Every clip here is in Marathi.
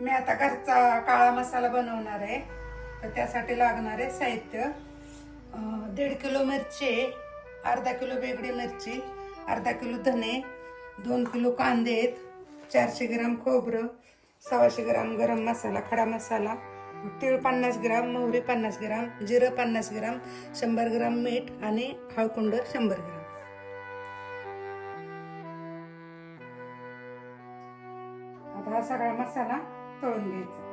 मी आता घरचा काळा मसाला बनवणार आहे. तर त्यासाठी लागणार आहे साहित्य. दीड किलो मिरची अर्धा किलो वेगळी मिरची अर्धा किलो धने दोन किलो कांदे आहेत चारशे ग्राम खोबरं सव्वाशे ग्राम गरम मसाला खडा मसाला तीळ पन्नास ग्राम मोहरी पन्नास ग्राम जिरं पन्नास ग्राम शंभर ग्राम मीठ आणि हळकुंड शंभर ग्राम. आता हा सगळा मसाला तळून घ्यायचं.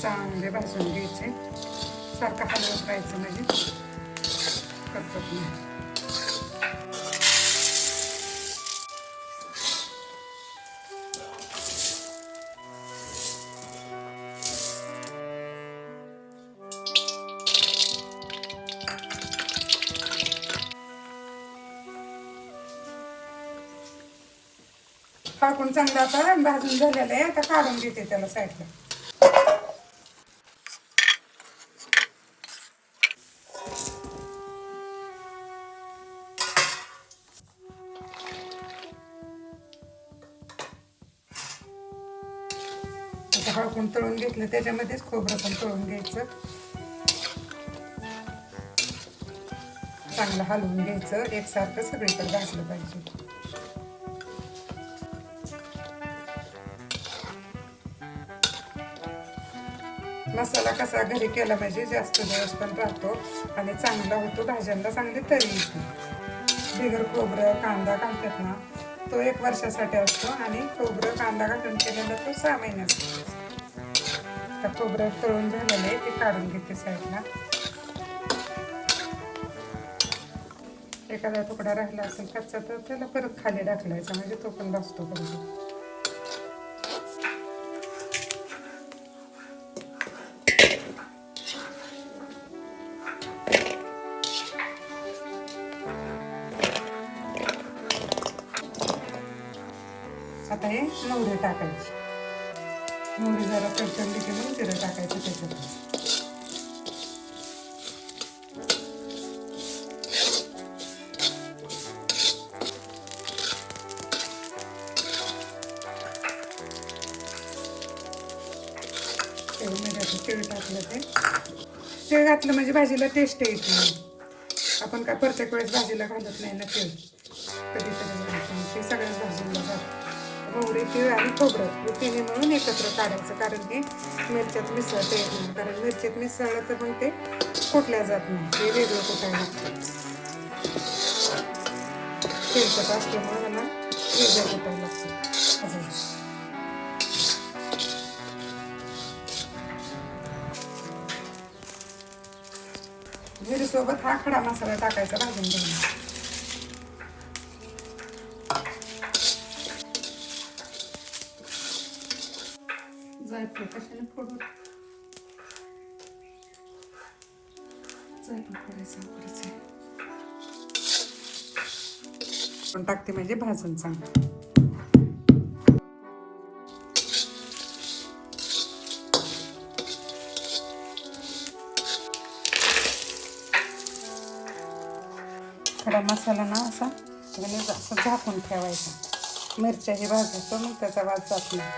चांगले भाजून घ्यायचे. सारखं हलवत राहायचं म्हणजे. करतात नाही. फाकून चांगलं आता भाजून झालेलं आहे. आता काढून घेते त्याला साईडला. आता हळकून तळून घेतलं. त्याच्यामध्येच खोबरं पण तळून घ्यायचं. चांगलं हलवून घ्यायचं. एकसारखं सगळीकडे घासलं पाहिजे. मसाला कसा घरी केला पाहिजे जास्त दिवस पण राहतो आणि चांगला होतो. भाज्यांना चांगली तरी येते. बिगर खोबरं कांदा घालतात ना तो एक वर्षासाठी असतो आणि खोबरं कांदा घालून केलेला तो सहा महिन्याचा आता खोबरं तळून झालेलं आहे ते काढून घेते साईडला. एखादा तुकडा राहिला असेल कच्चा तर त्याला परत खाली टाकलायचा म्हणजे तो पण भाजतो बरोबर. आता हे मोहरी टाकायची. मोहरी जरा कडकडली की म्हणून तिरं टाकायचं त्याच्यात. तेल टाकलं ते. तेल घातलं म्हणजे भाजीला टेस्ट येते आपण काय प्रत्येक वेळेस भाजीला घालत नाही ना तेल कधीतरी. मोहरी तीळ आणि खोबरं हे तिन्ही मिळून एकत्र काढायचं. कारण की मिरच्यात मिसळता येत नाही. कारण मिरच्यात मिसळलं तर मग ते कुठल्या जात नाही. ते वेगळं कुठायला लागतं तेलकट असल्यामुळे मला वेगळं कुठायला लागतं अजून मिरीसोबत हा खडा मसाला टाकायचा भाजून घेऊन पण टाकते म्हणजे भाजून चांगलं. खडा मसाला ना असा म्हणजे असं झाकून ठेवायचा. मिरच्या हे भाजायचो मग त्याचा वास जात नाही.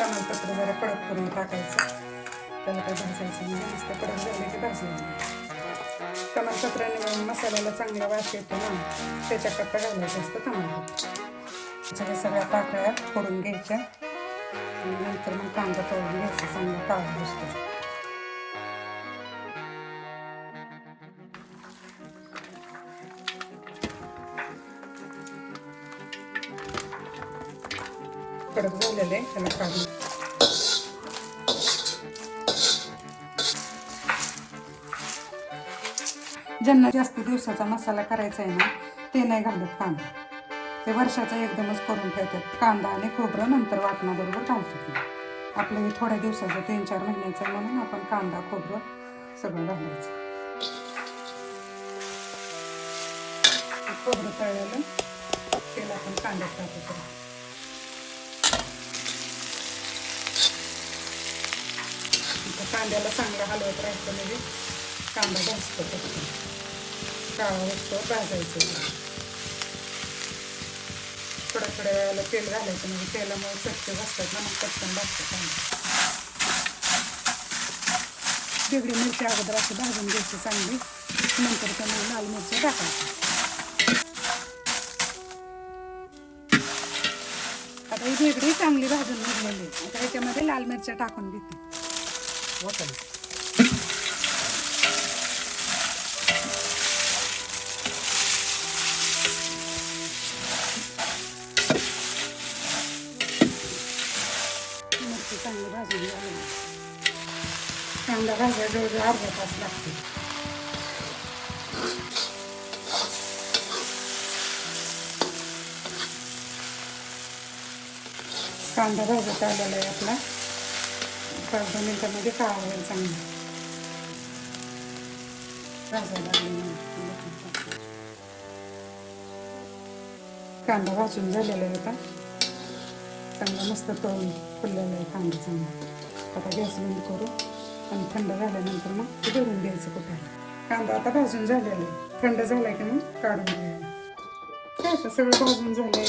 तमालपत्र जरा कडक करून टाकायचं. त्याला काही भाजायचं नाही. नुसतं कडक झालं की भाजलं तमालपत्राने मसाल्याला चांगला वास येतो ना त्याच्याकरता घालायचं असतं तमालपत्र सगळ्या पाकळ्या फोडून घ्यायच्या. आणि नंतर मग कांदा तळून घ्यायचा चांगला काळा दिसतो कडक झालेलं आहे त्याला काढून ज्यांना जास्त दिवसाचा मसाला करायचा आहे ना ते नाही घालत कांदा. ते वर्षाचा एकदमच करून ठेवतात. कांदा आणि खोबरं नंतर वाटणाबरोबर घालतात आपलं हे थोड्या दिवसाचं तीन चार महिन्याचं म्हणून आपण कांदा खोबरं सगळं घालायचं. खोबरं तळलेलं तेल आपण कांद्यात टाकतो कांद्याला चांगलं हलवत राहायचं म्हणजे कांदा जास्त फक्त काळा वस्तू भाजायचं. थोड्या थोड्या वेळेला तेल घालायचं म्हणजे तेलामुळे चटके बसतात ना मग पटकन भाजतं कांदा. वेगळी मिरची अगोदर अशी भाजून घ्यायची चांगली. नंतर त्यामुळे लाल मिरची टाकायची. आता ही वेगळी चांगली भाजून निघलेली. आहे. आता ह्याच्यामध्ये लाल मिरच्या टाकून घेते मिरची चांगली भाजून घ्यावी कांदा भाज्या जवळजवळ अर्धा तास लागते कांदा भाजत आलेला आहे आपला. पाच दहा मिनटामध्ये काळा होईल चांगला. कांदा भाजून झालेला आहे आता. चांगला मस्त तळून फुललेला आहे कांदा चांगला आता गॅस बंद करू आणि थंड झाल्यानंतर मग ते भरून द्यायचं कुठाला कांदा आता भाजून झालेला आहे थंड झालाय की मग काढून घ्यायला काय आता सगळं भाजून झालंय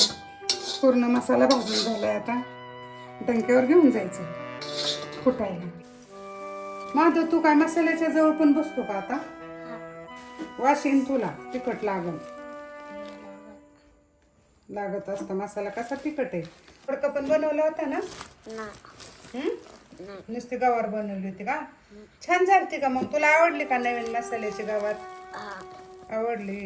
पूर्ण मसाला भाजून झालाय आता डंक्यावर घेऊन जायचं फुटायला माधव तू काय मसाल्याच्या जवळ पण बसतो का आता वाशीन तुला तिखट लागल लागत असतं मसाला कसा तिखट आहे फडका पण बनवला होता ना? हं? नुसती गवार बनवली होती का? छान झालती का मग? तुला आवडली का नवीन मसाल्याची गवार? आवडली.